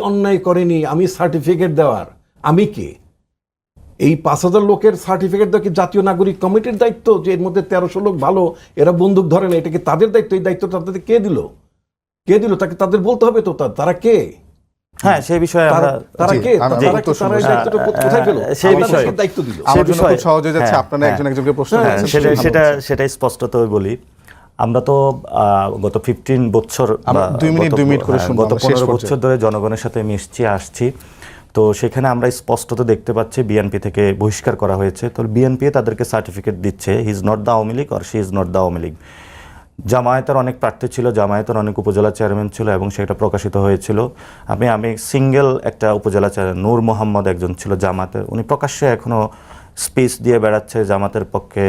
অন্যায় করেনি আমি সার্টিফিকেট দেওয়ার। আমি কে? এই পাঁচ হাজার লোকের সার্টিফিকেট দেওয়া কি জাতীয় নাগরিক কমিটির দায়িত্ব যে এর মধ্যে তেরোশো লোক ভালো এরা বন্দুক ধরে না এটা কি তাদের দায়িত্ব? এই দায়িত্বটা তাদের কে দিল? কে দিল? তাকে তাদের বলতে হবে তো তারা কে? হ্যাঁ সেই বিষয়ে আমরা তারা- তারা কে? আমরা তারা উত্তর তারা এই শুনব। দায়িত্বটা কোথায় পেল? সেই বিষয়ে- দায়িত্ব দিল? আমার জন্য খুব সহজ হয়ে যাচ্ছে আপনারা। একজন একজনকে প্রশ্ন সেটা স্পষ্টতই বলি। আমরা তো গত ফিফটিন বছর গত- করে হ্যাঁ, পনেরো বছর ধরে জনগণের সাথে মিশছি আসছি। তো সেখানে আমরা স্পষ্টত দেখতে পাচ্ছি বিএনপি থেকে বহিষ্কার করা হয়েছে। তো বিএনপি তাদেরকে সার্টিফিকেট দিচ্ছে he is not the Awami League or she is not the Awami League জামায়াতের অনেক প্রার্থী ছিল জামায়াতের অনেক উপজেলা চেয়ারম্যান ছিল এবং সেটা প্রকাশিত হয়েছিল। আমি আমি সিঙ্গেল একটা উপজেলা চেয়ারম্যান নূর মোহাম্মদ একজন ছিল জামাতের উনি প্রকাশ্যে এখনও স্পিচ দিয়ে বেড়াচ্ছে, জামাতের পক্ষে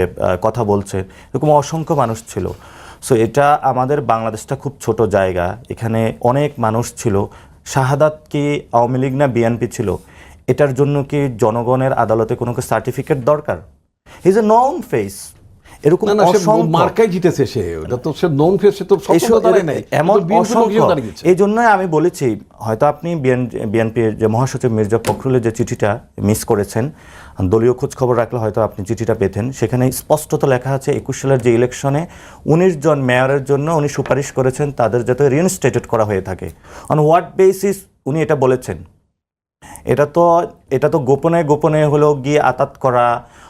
কথা বলছে। এরকম অসংখ্য মানুষ ছিল। সো এটা আমাদের বাংলাদেশটা খুব ছোট জায়গা। এখানে অনেক মানুষ ছিল। শাহাদাত কি আওয়ামী লীগ না বিএনপি ছিল? এটার জন্য কি জনগণের আদালতে কোনো সার্টিফিকেট দরকার? ইজ এ নন ফেস এরকম মার্কাই জিতেছে সে ওটা তো সে নন ফেস সে তো এমন এই জন্যই আমি বলেছি হয়তো আপনি বিএনপির যে মহাসচিব মির্জা ফখরুলের যে চিঠিটা মিস করেছেন দলীয় খোঁজ খবর রাখলে হয়তো আপনি চিঠিটা পেতেন। সেখানে স্পষ্টত লেখা আছে একুশ সালের যে ইলেকশনে উনিশ জন মেয়রের জন্য উনি সুপারিশ করেছেন তাদের যাতে রিইনস্টেটেড করা হয়ে থাকে। অন হোয়াট বেসিস উনি এটা বলেছেন? এটা তো এটা তো গোপনে গোপনে হলো গিয়ে আতাত করা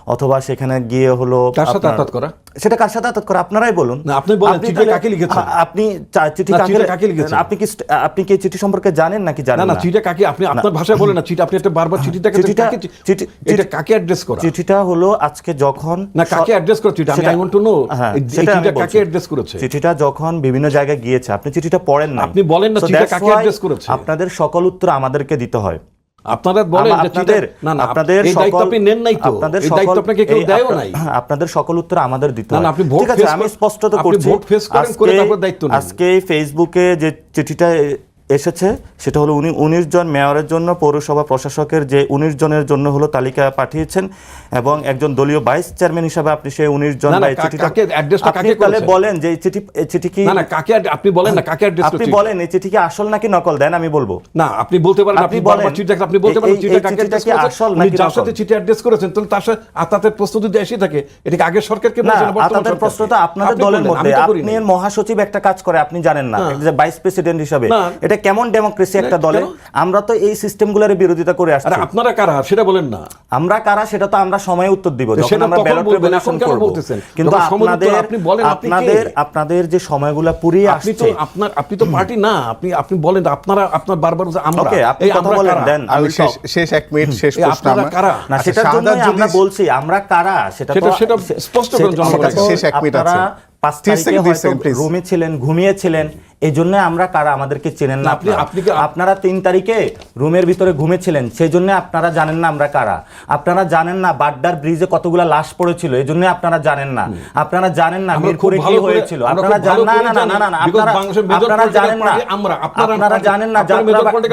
অথবা সেখানে গিয়ে হলো কার সাথে আতাত করা? সেটা কার সাথে আতাত করা আপনারাই বলুন না, আপনি বলেন, চিঠিটা কাকে লিখেছেন? আপনি চিঠি কাকে লিখেছেন? আপনি কি আপনি কি চিঠি সম্পর্কে জানেন নাকি জানেন না না চিঠিটা কাকে আপনি আপনার ভাষায় বলেন না চিঠি আপনি একটা বারবার চিঠিটাকে চিঠিটা- কাকে এটা কাকে অ্যাড্রেস করা চিঠিটা হলো আজকে যখন না কাকে অ্যাড্রেস করা চিঠি আমি আই ওয়ান্ট টু নো হ্যাঁ, চিঠিটা বলছি। কাকে অ্যাড্রেস করেছে চিঠিটা যখন বিভিন্ন জায়গায় গিয়েছে আপনি চিঠিটা পড়েন না আপনি বলেন না চিঠিটা কাকে address করেছে? আপনাদের সকল উত্তর আমাদেরকে দিতে হয় আপনারা বলেন আপনাদের না না আপনাদের সকল- আপনি নেন নাই তো। আপনাদের দায়িত্ব আপনাকে কেউ দেয়ও নাই। আপনাদের সকল উত্তর আমাদের দিতে না, না, আপনি ঠিক আছে আমি স্পষ্ট স্পষ্টত করছি। ভোট face করেন, করে আজকে- তারপর দায়িত্ব আজকে ফেসবুকে যে চিঠিটা এসেছে সেটা হলো উনি উনিশ জন মেয়রের জন্য পৌরসভা প্রশাসকের যে উনিশ জনের জন্য হলো তালিকা পাঠিয়েছেন এবং একজন দলীয় ভাইস চেয়ারম্যান হিসাবে আপনি সেই উনিশ জন বা চিঠিটা আপনি তাহলে বলেন যে চিঠি চিঠি কি না কাকে আপনি বলেন না কাকে অ্যাড্রেস আপনি বলেন এই চিঠি কি আসল নাকি নকল? দেন আমি বলব। না আপনি বলতে পারেন আপনি বলেন, চিঠিটা আপনি বলতে পারেন চিঠিটা কাকে অ্যাড্রেস কি আসল নাকি যার সাথে চিঠি অ্যাড্রেস করেছেন তাহলে তার সাথে আতাতের প্রশ্ন যদি এসে থাকে এটা কি আগের সরকারকে না বলছেন? প্রশ্নটা আপনাদের দলের মধ্যে। আপনি মহাসচিব একটা কাজ করে আপনি জানেন না না। যে ভাইস প্রেসিডেন্ট হিসাবে। এটা কেমন ডেমোক্রেসি একটা দলে? আমরা তো এই সিস্টেমগুলোর বিরোধিতা করে আসছি। আপনারা কারা? সেটা বলেন না। আমরা কারা? সেটা তো আমরা সময় উত্তর দিব যখন আমরা ব্যালট বলবেন, রেভলিউশন এখন কেন করব। বলতেছেন? কিন্তু আপনাদের আপনি বলেন, আপনাদের আপনাদের যে সময়গুলা পুরিয়ে আসছে আপনি তো আপনার আপনি তো পার্টি না আপনি আপনি বলেন আপনারা আপনার বারবার আমরা। ওকে আপনি কথা বলেন দেন আমি শেষ শেষ এক মিনিট শেষ প্রশ্ন আপনারা আমার। কারা? না আচ্ছা, সেটার জন্য আমরা বলছি আমরা কারা? সেটা সেটা- তো- সেটা স্পষ্ট করেন জনগণের কাছে। শেষ এক মিনিট আছে। পাঁচ তারিখে হয়তো রুমে ছিলেন ঘুমিয়েছিলেন এই জন্য আমরা কারা আমাদেরকে চেনেন না আপনি- আপনারা। তিন তারিখে রুমের ভিতরে ঘুমেছিলেন সেই জন্য আপনারা জানেন না আমরা কারা। আপনারা জানেন না বাড্ডার ব্রিজে কতগুলা লাশ পড়েছিল এই জন্য আপনারা জানেন না। আপনারা জানেন না মিরপুরে কি হয়েছিল। আপনারা জানেন না না না না না আপনারা আপনারা জানেন না। আমরা, আপনারা জানেন না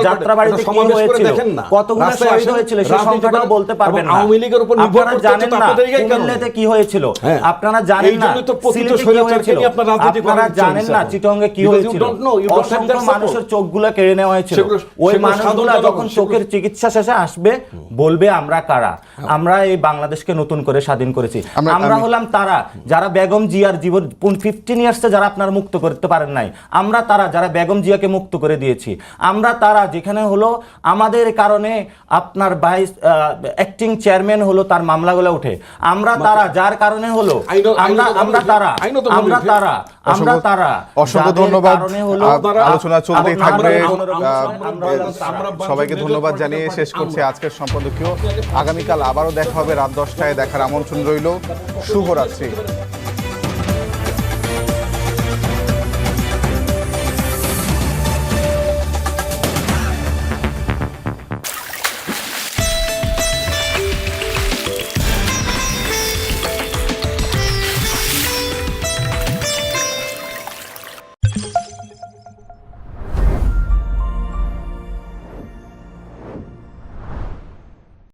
যাত্রা বাড়িতে কি হয়েছিল? কতগুলো শহীদ হয়েছিল সেই করেন, বলতে পারবেন না। আওয়ামী লীগের উপর নির্ভর করতে জানেন না কুমিল্লাতে কি হয়েছিল? হ্যাঁ। আপনারা জানেন না সিলেটে কি হয়েছিল? আপনারা জানেন না চিটঙ্গে কি you হয়েছিল অসংখ্য মানুষের চোখগুলো কেড়ে নেওয়া হয়েছিল। ওই মানুষগুলো যখন চোখের চিকিৎসা শেষে আসবে বলবে আমরা কারা? আমরা এই বাংলাদেশকে নতুন করে স্বাধীন করেছি। আমরা- হলাম তারা। যারা বেগম জিয়ার জীবন ফিফটিন ইয়ার্সে যারা আপনারা মুক্ত করতে পারেন নাই আমরা তারা যারা বেগম জিয়াকে মুক্ত করে দিয়েছি আমরা তারা যেখানে হলো আমাদের কারণে আপনার ভাইস অ্যাক্টিং চেয়ারম্যান হলো তার মামলাগুলো উঠে আমরা তারা যার কারণে হলো আমরা আমরা তারা। আমরা তারা। আমরা তারা। অসংখ্য ধন্যবাদ। কারণে হলো আলোচনা চলতেই থাকবে। সবাইকে ধন্যবাদ জানিয়ে শেষ করছি আজকের সম্পাদকীয়। আগামীকাল আবারও দেখা হবে রাত দশটায়। দেখার আমন্ত্রণ রইল। শুভরাত্রি।